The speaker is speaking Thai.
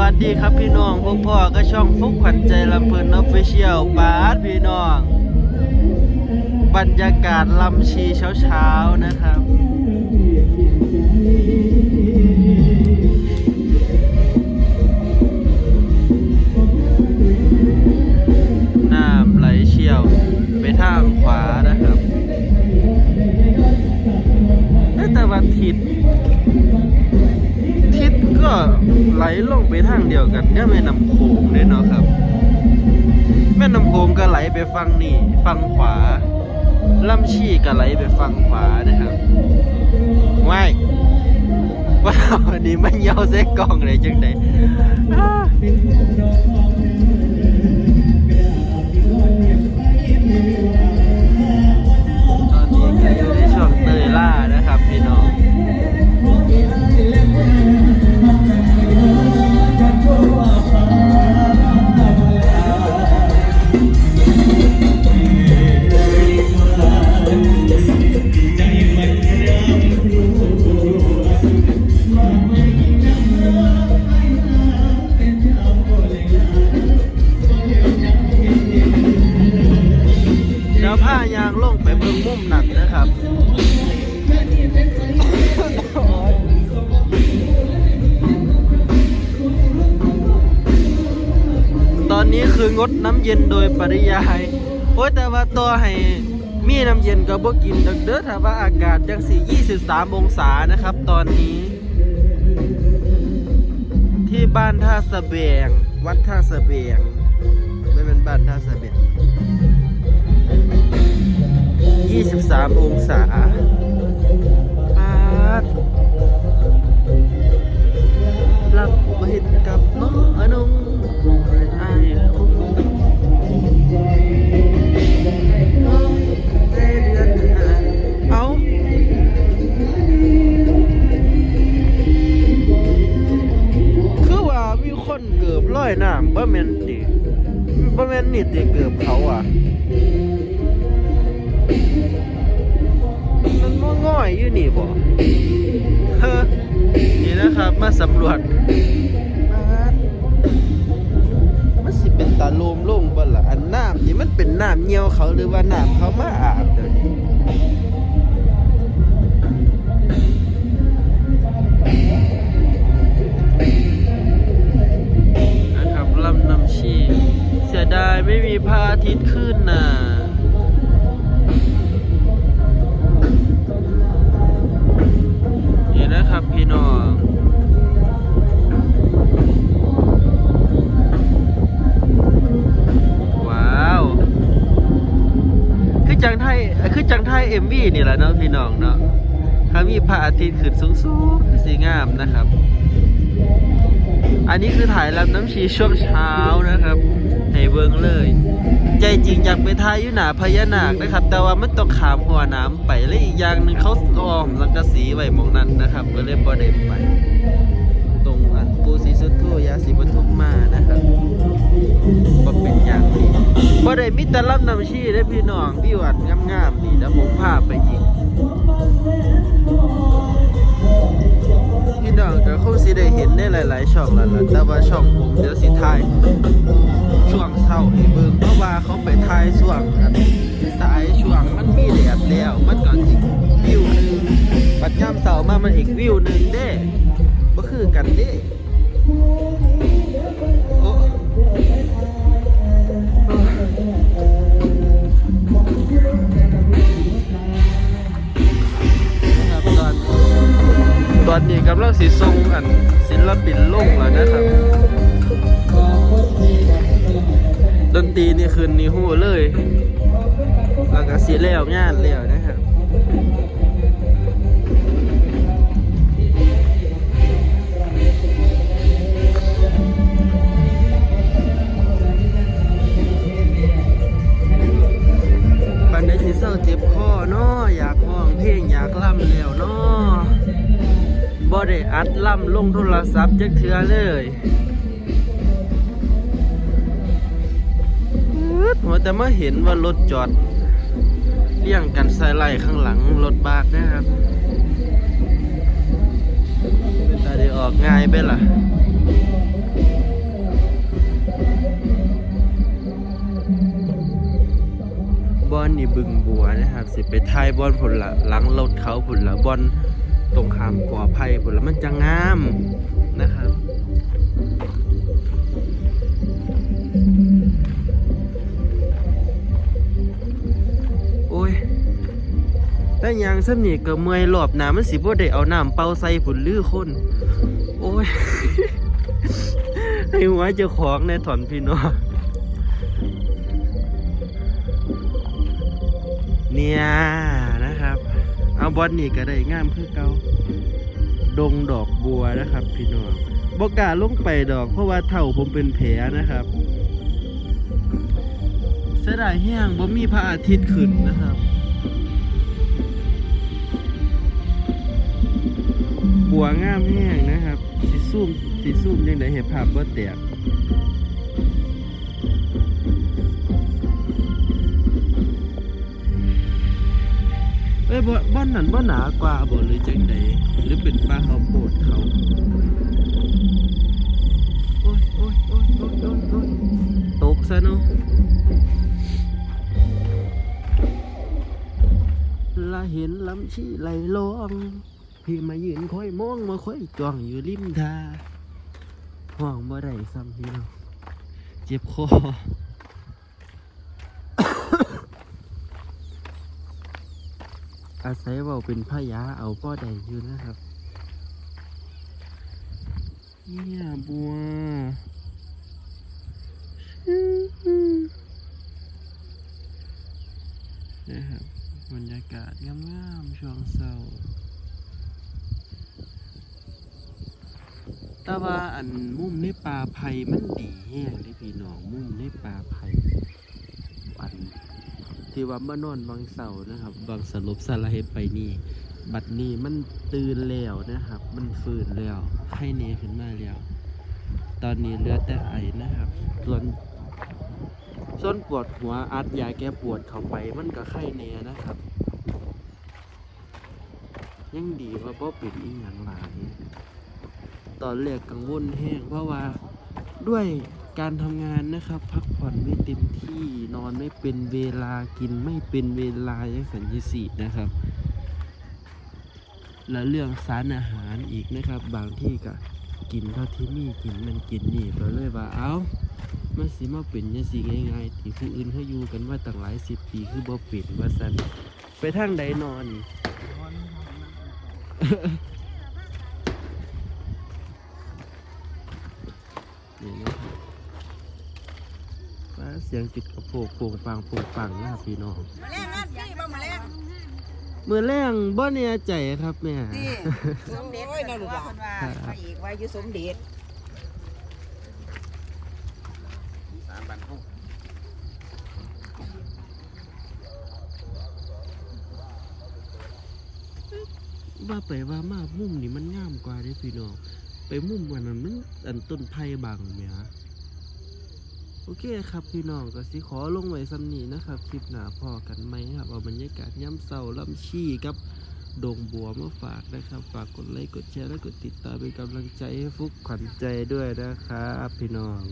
วัสดีครับพี่น้องพวกพ่อก็ช่องฟุกขวัญใจลำเพลินออฟฟิเชียลปาดพี่น้อง บรรยากาศลำชีเช้าๆนะครับน้ำไหลเชี่ยว ไปทางขวานะครับแต่วันทิศ ไหลลงไปทางเดียวกันก็แม่น้ำโขงด้วยเนาะครับ แม่น้ำโขงก็ไหลไปฝั่งนี่ฝั่งขวาลำชีก็ไหลไปฝั่งขวานะครับว้ายว้าวนี่มันเยาเซ็กกองเลยจังไดายางลงไปเบิ่งมุมหนักนะครับตอนนี้คืองดน้ำเย็นโดยปริยาย โอ้ยแต่ว่าตัวให้มีน้ำเย็นก็บ่กินดักเด้อถ้าว่าอากาศจังสี่23องศานะครับ ตอนนี้ ที่บ้านท่าสะเบียง วัดท่าสะเบียงไม่เป็นบ้านท่าสะเบียง 23 องศาปาดรับมาเห็นกับน้องอนงอายคงเอาเอาคือว่ามีคนเกือบร้อยน้ำบ่แม่นติบ่แม่นนี่ติเกือบเขาอะ อยอยู่นี่บ่เฮ้อนี่นะครับมาสำรวจมันสิเป็นตาโลมลงบ่ล่ะอันน้ำนี่มันเป็นน้ำเหี่ยวเขาหรือว่าน้ำเขามาอาบเดี๋ยวนี้นะครับลำน้ำชีเสียดายไม่มีพระอาทิตย์ขึ้นน่ะ เอ็มวีนี่แหละเนาะพี่น้องเนาะถ้ามีพระอาทิตย์ขึ้นสูงๆคือสีงามนะครับ อันนี้คือถ่ายลำน้ำชีช่วงเช้านะครับให้เบิงเลย ใจจริงอยากไปถ่ายอยู่หนาพญานาคนะครับ แต่ว่ามันต้องขามหัวน้ำไปและอีกอย่างหนึ่งเขาอ้อมสังกะสีไว้มองนั้นนะครับ ก็เลยบ่ได้ไป ตรงอันปูสีสุดทูยาสีปทุมมานะครับก็เป็นอย่างนี้ บ่ได้มิตรลำนำชีได้พี่น้องวิวอันงามๆนี่แล้วผมพาไปอีกพี่น้องก็คงสิได้เห็นในหลาย ๆ ช่องแล้วล่ะแต่ว่าช่องผมเดี๋ยวสิถ่ายช่วงเช้าให้เบิ่งเพราะว่าเขาไปถ่ายช่วงอันสายช่วงมันมีแดดแล้ว มันก็อีกวิวหนึงปัดย่ำเสามามันอีกวิวหนึงเด้บ่คือกันเด้ อนนี้กำลังสิทรงอันศิลปินลงแล้วนะครับ ดนตรีนี่คืนนี้หูเลยแล้วก็สีแล้วงานแล้วนะ่ได้อัดล่ำลงโทรศัพท์จักเทือเลยหัวแต่เมื่อเห็นว่ารถจอดเลี่ยงกันใส่ไล่ข้างหลังรถบากนะครับเป็นตาได้ออกง่ายไปล่ะบอลนี่บึงบัวนะครับ สิไปทายบอลผลละหลังรถเขาผลละบอล ตรงขามก่อไผ่ผลมันจะงามนะครับโอ้ยแต่ยางสำนีก็เมื่อยรอบน้ามันสิบ่ได้เอาน้ำเป่าใส่ผุนลือคน โอ้ยให้หัวเจ้าของในถอนพี่น้องเนี่ย เอาบอลนี่ก็ได้งามคือเกาดงดอกบัวนะครับ พี่น้องบกล้าลงไปดอก เพราะว่าเท่าผมเป็นแผลนะครับเสียดายแห้งบ่มีพระอาทิตย์ขึ้นนะครับ บัวงามแห้งนะครับสีซุ่มสีซุ่มยังไงเห็นภาพว่าแตก บ่บ้านนั้นบ่หนากว่าบ่หรือจังไดหรือเป็นปลาข้าวโพดเขาโอ้ยโอ้ยโอ้ยโอ้ยโอ้ยโอ้ยตกซะเนาะละเห็นลำชี้ไหลลองพี่มายืนคอยมองมาคอยจ้องอยู่ริมทาห้องบ่ได้ซ้ำพี่น้องเจ็บคอ อาศัยว่าเป็นพยาเอาป้อใดอยู่นะครับ เนี่ยบัวนะครับบรรยากาศงามๆช่วงเศร้าแต่ว่าอันมุมในป่าไผ่มันดีแห้งเลยพี่น้องมุมในป่าไผ่อัน ที่ว่ามานอนบางเสานะครับ บางสลบสลายไปนี่ บัดนี้มันตื่นแล้วนะครับ มันฟื้นแล้วไข้เนขึ้นมาแล้ว ตอนนี้เหลือแต่ไอนะครับ ส่วนส่วนปวดหัวอัดยาแก้ปวดเข้าไปมันก็ไข้เนนะครับ ยังดีว่าบ่เป็นอีหยังหลาย ตอนแรกกังวลแห้งเพราะว่าด้วย การทำงานนะครับ พักผ่อนไม่เต็มที่นอนไม่เป็นเวลากินไม่เป็นเวลาอย่างสัญญสีนะครับ และเรื่องสารอาหารอีกนะครับ บางที่ก็กินเท่าที่มีกินมันกินนี่ก็เลยว่าเอ้ามันสิมาเป็นยังสิง่ายๆที่ผู้อื่นเขาอยู่กันมาตั้งหลายสิบปีคือบ่เป็นว่าสันไปทางใดนอนนี่นะครับ สียงจุดกระโปงโป่งปังโป่งปังนะครับพี่น้อง มาแรงงานพี่บ่มาแรงเมื่อแรงบ่เนี่ยใจครับแม่นี่สมเด็จโอ้ยน่ารู้ว่าคนว่าพระเอกว่าอยู่สมเด็จสามบันห้องว่าไปว่ามามุมนี่มันงามกว่าเด้พี่น้องไปมุมวันนั้นมันอันต้นไผ่บังแหมฮะ โอเคครับพี่น้องก็สิขอลงไว้ซ้ำนีนะครับ คลิปหนาพอกันไหมครับเอาบรรยากาศย่ำเศร้าลำชี่กับดงบัวมาฝากนะครับ ฝากกดไลค์กดแชร์และกดติดตามเป็นกำลังใจให้ฟุกขวัญใจด้วยนะครับ พี่น้อง